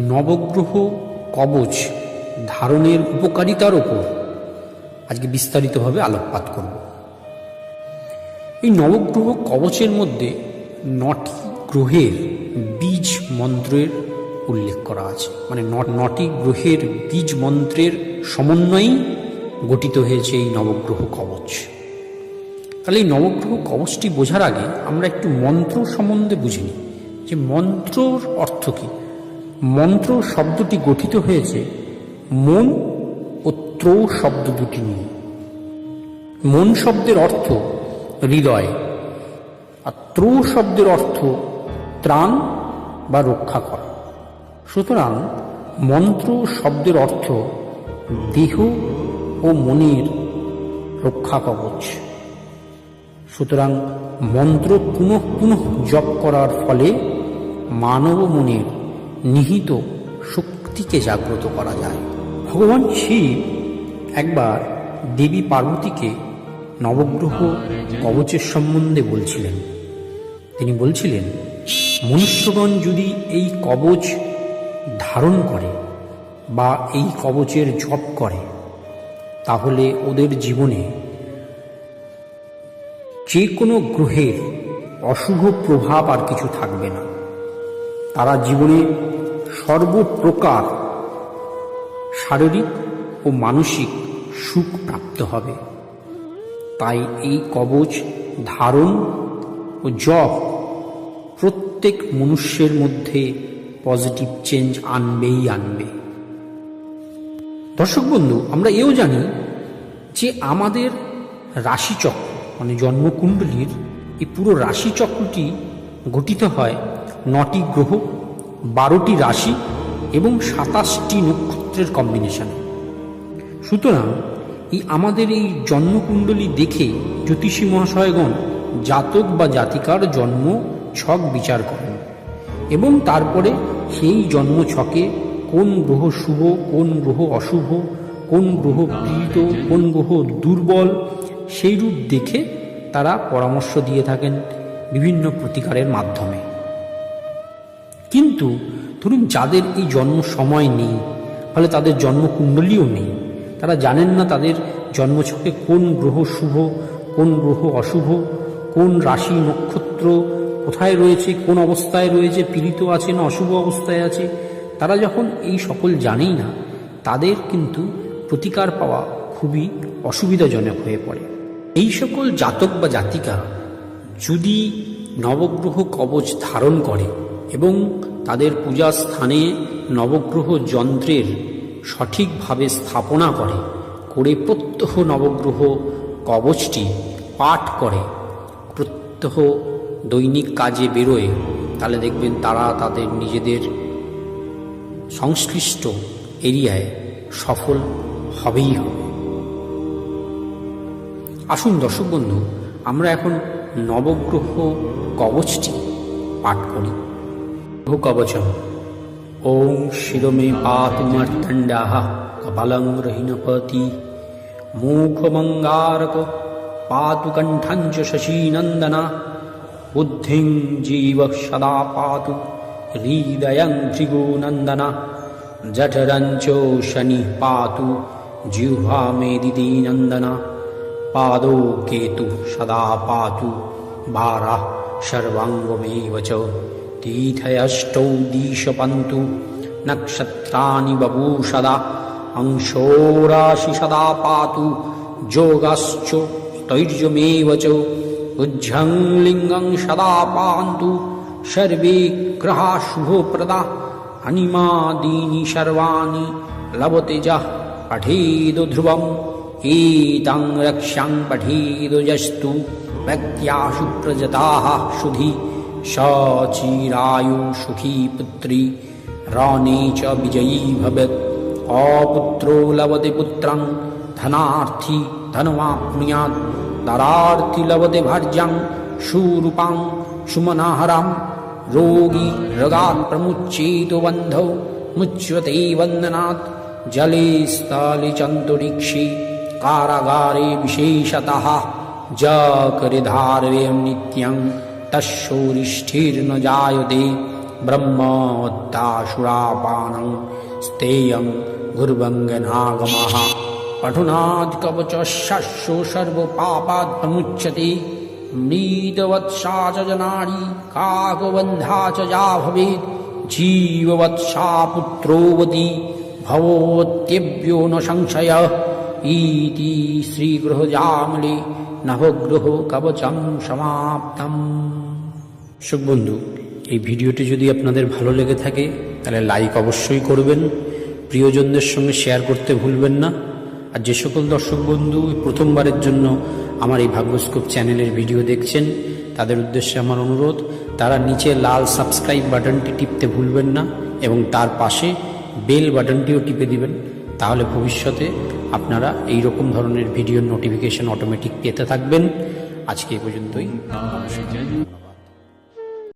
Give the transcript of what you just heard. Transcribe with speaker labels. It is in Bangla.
Speaker 1: নবগ্রহ কবচ ধারণের উপকারিতার ওপর আজকে বিস্তারিতভাবে আলোকপাত করব। এই নবগ্রহ কবচের মধ্যে নটি গ্রহের বীজ মন্ত্রের উল্লেখ করা আছে। মানে নটি গ্রহের বীজ মন্ত্রের সমন্বয়েই গঠিত হয়েছে এই নবগ্রহ কবচ। তাহলে এই নবগ্রহ কবচটি বোঝার আগে আমরা একটু মন্ত্র সম্বন্ধে বুঝে নিই। যে মন্ত্রর অর্থ কী? মন্ত্র শব্দটি গঠিত হয়েছে। মন ও ত্রৌ শব্দ দুটি নিয়ে। মন শব্দের অর্থ হৃদয়, আর ত্রৌ শব্দের অর্থ ত্রাণ বা রক্ষা করা সুতরাং মন্ত্র শব্দের অর্থ দেহ ও মনের রক্ষা কবচ সুতরাং মন্ত্র পুনঃ পুনঃ জপ করার ফলে মানব মনের নিহিত শক্তিকে জাগ্রত করা যায়। ভগবান শিব একবার দেবী পার্বতীকে নবগ্রহ কবচের সম্বন্ধে বলছিলেন। তিনি বলছিলেন, মনুষ্যগণ যদি এই কবচ ধারণ করে বা এই কবচের জপ করে, তাহলে ওদের জীবনে যে কোনো গ্রহের অশুভ প্রভাব আর কিছু থাকবে না। তারা জীবনে সর্বপ্রকার শারীরিক ও মানসিক সুখ প্রাপ্ত হবে। তাই এই কবচ ধারণ ও জপ প্রত্যেক মনুষ্যের মধ্যে পজিটিভ চেঞ্জ আনবেই আনবে। দর্শক বন্ধু, আমরা এও জানি যে আমাদের রাশিচক্র মানে জন্মকুণ্ডলীর এই পুরো রাশিচক্রটি গঠিত হয় নটি গ্রহ, বারোটি রাশি এবং সাতাশটি নক্ষত্রের কম্বিনেশন সুতরাং এই আমাদের এই জন্মকুণ্ডলী দেখে জ্যোতিষী মহাশয়গণ জাতক বা জাতিকার জন্ম ছক বিচার করেন এবং তারপরে সেই জন্ম ছকে কোন গ্রহ শুভ, কোন গ্রহ অশুভ, কোন গ্রহ পীড়িত, কোন গ্রহ দুর্বল সেই রূপ দেখে তারা পরামর্শ দিয়ে থাকেন বিভিন্ন প্রতিকারের মাধ্যমে। কিন্তু ধরুন যাদের এই জন্ম সময় নেই, ফলে তাদের জন্মকুণ্ডলীও নেই, তারা জানেন না তাদের জন্মছকে কোন গ্রহ শুভ, কোন গ্রহ অশুভ, কোন রাশি নক্ষত্র কোথায় রয়েছে, কোন অবস্থায় রয়েছে, পীড়িত আছে না অশুভ অবস্থায় আছে, তারা যখন এই সকল জানেই না, তাদের কিন্তু প্রতিকার পাওয়া খুবই অসুবিধাজনক হয়ে পড়ে। এই সকল জাতক বা জাতিকা যদি নবগ্রহ কবচ ধারণ করে এবং তাদের পূজা স্থানে নবগ্রহ যন্ত্রের সঠিকভাবে স্থাপনা করে করে প্রত্যহ নবগ্রহ কবচটি পাঠ করে, প্রত্যহ দৈনিক কাজে বেরোয়। তাহলে দেখবেন তারা তাদের নিজেদের সংশ্লিষ্ট এরিয়ায় সফল হবেই হবে। আসুন দর্শক বন্ধু, আমরা এখন নবগ্রহ কবচটি পাঠ করি। ुकवच ॐ शिरो मे पातु कपालं रहिणपति मूखमङ्गारक पातु कण्ठञ्च शशीनन्दन जीवः सदा पातु हृदयं त्रिगोनन्दन जठरञ्च शनिः पातु जिह्वा मेदिनन्दन पादौ केतुः सदा पातु वाराः सर्वाङ्गमेव च। तीर्थयष्टौ दिशपन्तु नक्षत्राणि बभूषदा अंशोराशि सदा पातु योगाश्च तैर्यमेव च उज्झं लिङ्गं सदा पान्तु सर्वे ग्रहा शुभप्रदा अनिमादीनि सर्वाणि लभते जः पठेदु ध्रुवम् एतां रक्ष्यां पठेदु यस्तु व्यक्त्याशु प्रजताः सुधि सचिरायु सुखी पुत्री
Speaker 2: रणे च विजयी भवेत्। अपुत्रो लभते पुत्रं धनार्थी धनमाप्नुयात् दरार्थी लभते भार्यां सुरूपां सुमनाहरां रोगी रगात् प्रमुच्येतो बन्धौ मुच्यते वन्दनात्। जले स्थले चन्तरिक्षे कारागारे विशेषतः। जकरिधारयं नित्यं তৌরিষ্ঠির্ন জায়তে ব্রহ্মত্তাসুরাপানং স্তেয়ং ঘুর্বঙ্গনাগমঃ পঠুনাদ কবচশস্য সর্বপাপাৎ প্রমুচ্যতে মৃদবৎসা চ জনারি কাকবন্ধা চ যা ভবেৎ জীববৎসা পুত্রোবতী ভবত্যেভ্यो ন সংশয়ः इति শ্রীগ্রহজামলে নবগ্রহ কবচম সমাপ্তম
Speaker 1: দর্শক বন্ধু, এই ভিডিওটি যদি আপনাদের ভালো লেগে থাকে, তাহলে লাইক অবশ্যই করবেন, প্রিয়জনদের সঙ্গে শেয়ার করতে ভুলবেন না। আর যে সকল দর্শক বন্ধু প্রথমবারের জন্য আমার এই ভাগ্যস্কোপ চ্যানেলের ভিডিও দেখছেন, তাদের উদ্দেশ্যে আমার অনুরোধ, তারা নিচে লাল সাবস্ক্রাইব বাটনটি টিপতে ভুলবেন না এবং তার পাশে বেল বাটনটিও টিপে দিবেন। তাহলে ভবিষ্যতে আপনারা এই রকম ধরনের ভিডিও নোটিফিকেশন অটোমেটিক পেতে থাকবেন। আজকে এ পর্যন্তই।